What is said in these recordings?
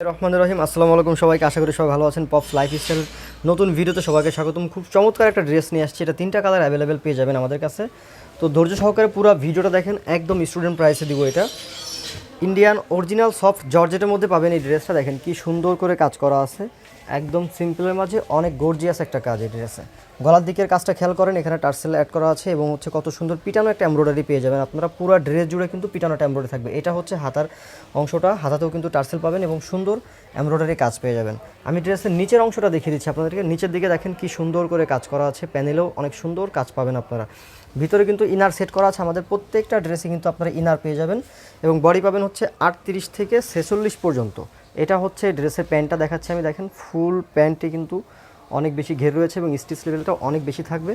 রহমান রহিম, আসসালামু আলাইকুম সবাইকে। আশা করি সবাই ভালো আছেন। পপস লাইফ স্টাইল নতুন ভিডিওতে সবাইকে স্বাগতম। খুব চমৎকার একটা ড্রেস নিয়ে আসছি। এটা তিনটা কালার অ্যাভেলেবেল পেয়ে যাবেন আমাদের কাছে। তো ধৈর্য সহকারে পুরো ভিডিওটা দেখেন। একদম স্টুডেন্ট প্রাইসে দিব এটা। ইন্ডিয়ান অরিজিনাল সফট জর্জেটের মধ্যে পাবেন এই ড্রেসটা। দেখেন কি সুন্দর করে কাজ করা আছে। একদম সিম্পলের মাঝে অনেক গর্জিয়াস একটা কাজ এই ড্রেসে গলার দিকের কাজটা খেয়াল করেন, এখানে টার্সেল অ্যাড করা আছে এবং হচ্ছে কত সুন্দর পিটানো একটা এমব্রয়ডারি পেয়ে যাবেন। আপনারা পুরো ড্রেস জুড়ে কিন্তু পিটানো একটা এমব্রয়ডারি থাকবে। এটা হচ্ছে হাতার অংশটা, হাতাতেও কিন্তু টার্সেল পাবেন এবং সুন্দর এমব্রয়ডারি কাজ পেয়ে যাবেন। আমি ড্রেসের নিচের অংশটা দেখিয়ে দিচ্ছি আপনাদেরকে। নিচের দিকে দেখেন কি সুন্দর করে কাজ করা আছে। প্যানেলেও অনেক সুন্দর কাজ পাবেন আপনারা। ভিতরে কিন্তু ইনার সেট করা আছে। আমাদের প্রত্যেকটা ড্রেসে কিন্তু আপনারা ইনার পেয়ে যাবেন এবং বডি পাবেন হচ্ছে আটত্রিশ থেকে ছেচল্লিশ পর্যন্ত। এটা হচ্ছে ড্রেসের প্যান্টটা দেখাচ্ছি আমি। দেখেন, ফুল প্যান্টে কিন্তু অনেক বেশি ঘের রয়েছে এবং স্টিচ লেভেলটা অনেক বেশি থাকবে।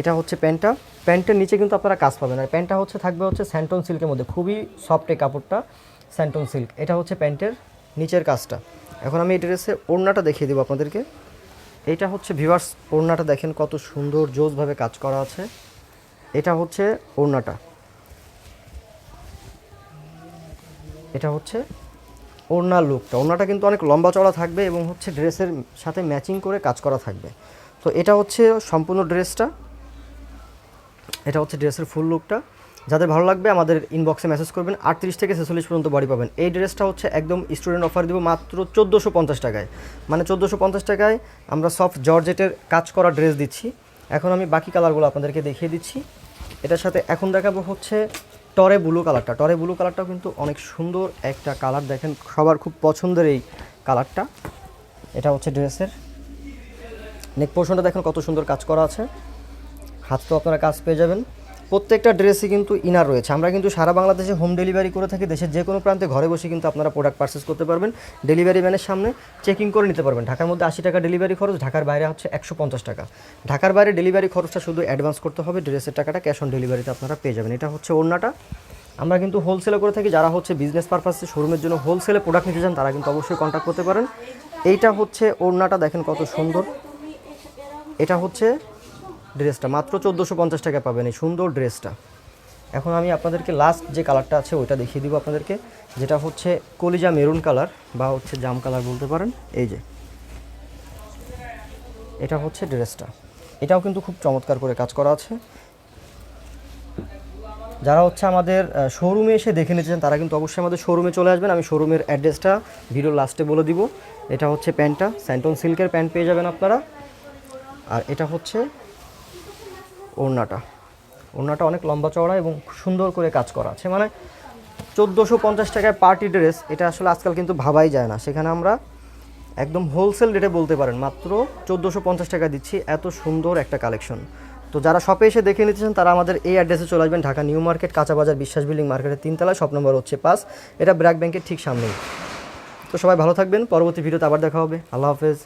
এটা হচ্ছে প্যান্টটা। প্যান্টের নিচে কিন্তু আপনারা কাজ পাবেন। আর প্যান্টটা হচ্ছে, থাকবে হচ্ছে স্যান্টন সিল্কের মধ্যে। খুবই সফট এই কাপড়টা, স্যান্টন সিল্ক। এটা হচ্ছে প্যান্টের নিচের কাজটা। এখন আমি এই ড্রেসের ওড়নাটা দেখিয়ে দেবো আপনাদেরকে। এটা হচ্ছে ভিভার্স ওড়নাটা দেখেন কত সুন্দর, জোসভাবে কাজ করা আছে। এটা হচ্ছে ওড়নাটা। এটা হচ্ছে ওড়নার লুকটা ওড়নাটা কিন্তু অনেক লম্বা চড়া থাকবে এবং হচ্ছে ড্রেসের সাথে ম্যাচিং করে কাজ করা থাকবে। তো এটা হচ্ছে সম্পূর্ণ ড্রেসটা। এটা হচ্ছে ড্রেসের ফুল লুকটা যাদের ভালো লাগবে আমাদের ইনবক্সে মেসেজ করবেন। আটত্রিশ থেকে ছেচল্লিশ পর্যন্ত বাড়ি পাবেন। এই ড্রেসটা হচ্ছে একদম স্টুডেন্ট অফার দিব মাত্র চোদ্দোশো পঞ্চাশ টাকায়। মানে চোদ্দোশো পঞ্চাশ টাকায় আমরা সফট জর্জেটের কাজ করা ড্রেস দিচ্ছি। এখন আমি বাকি কালারগুলো আপনাদেরকে দেখিয়ে দিচ্ছি। এটার সাথে এখন দেখাবো হচ্ছে টরে ব্লু কালারটা। টরে ব্লু কালারটাও কিন্তু অনেক সুন্দর একটা কালার। দেখেন, সবার খুব পছন্দের এই কালারটা। এটা হচ্ছে ড্রেসের। নেক পোর্শনটা দেখেন কত সুন্দর কাজ করা আছে। হাত তো আপনারা কাজ পেয়ে যাবেন। প্রত্যেকটা ড্রেসে কিন্তু ইনার রয়েছে। আমরা কিন্তু সারা বাংলাদেশে হোম ডেলিভারি করে থাকি, দেশের যে কোনো প্রান্তে ঘরে বসে কিন্তু আপনারা প্রোডাক্ট পারচেস করতে পারবেন। ডেলিভারি ম্যানের সামনে চেকিং করে নিতে পারবেন। ঢাকার মধ্যে আশি টাকা ডেলিভারি খরচ, ঢাকার বাইরে হচ্ছে একশো পঞ্চাশ টাকা। ঢাকার বাইরে ডেলিভারি খরচটা শুধু অ্যাডভান্স করতে হবে ড্রেসের টাকাটা ক্যাশ অন ডেলিভারিতে আপনারা পেয়ে যাবেন। এটা হচ্ছে ওড়নাটা। আমরা কিন্তু হোলসেলে করে থাকি, যারা হচ্ছে বিজনেস পারপাসে শোরুমের জন্য হোলসেলে প্রোডাক্ট নিতে চান, তারা কিন্তু অবশ্যই কন্ট্যাক্ট করতে পারেন। এইটা হচ্ছে ওড়নাটা, দেখেন কত সুন্দর। এটা হচ্ছে ড্রেসটা। মাত্র চোদ্দোশো পঞ্চাশ টাকা পাবেন এই সুন্দর ড্রেসটা। এখন আমি আপনাদেরকে লাস্ট যে কালারটা আছে, ওইটা দেখিয়ে দিব আপনাদেরকে, যেটা হচ্ছে কলিজা মেরুন কালার বা হচ্ছে জাম কালার বলতে পারেন। এই যে। এটা হচ্ছে ড্রেসটা। এটাও কিন্তু খুব চমৎকার করে কাজ করা আছে। যারা হচ্ছে আমাদের শোরুমে এসে দেখে নিতে চান, তারা কিন্তু অবশ্যই আমাদের শোরুমে চলে আসবেন। আমি শোরুমের অ্যাড্রেসটা ভিডিও লাস্টে বলে দিব। এটা হচ্ছে প্যান্টটা স্যান্টন সিল্কের প্যান্ট পেয়ে যাবেন আপনারা। আর এটা হচ্ছে ওড়নাটা। ওড়নাটা অনেক লম্বা চওড়া এবং সুন্দর করে কাজ করা আছে। মানে চোদ্দোশো পঞ্চাশ টাকায় পার্টি ড্রেস, এটা আসলে আজকাল কিন্তু ভাবাই যায় না। সেখানে আমরা একদম হোলসেল রেটে বলতে পারেন, মাত্র চোদ্দোশো পঞ্চাশ টাকা দিচ্ছি এত সুন্দর একটা কালেকশন। তো যারা শপে এসে দেখে নিতে চান তারা আমাদের এই অ্যাড্রেসে চলে আসবেন, ঢাকা নিউ মার্কেট, কাঁচা বাজার, বিশ্বাস বিল্ডিং মার্কেটের তিনতলা শপ নম্বর হচ্ছে পাঁচ। এটা ব্র্যাক ব্যাংকের ঠিক সামনেই। তো সবাই ভালো থাকবেন, পরবর্তী ভিডিওতে আবার দেখা হবে। আল্লাহ হাফেজ।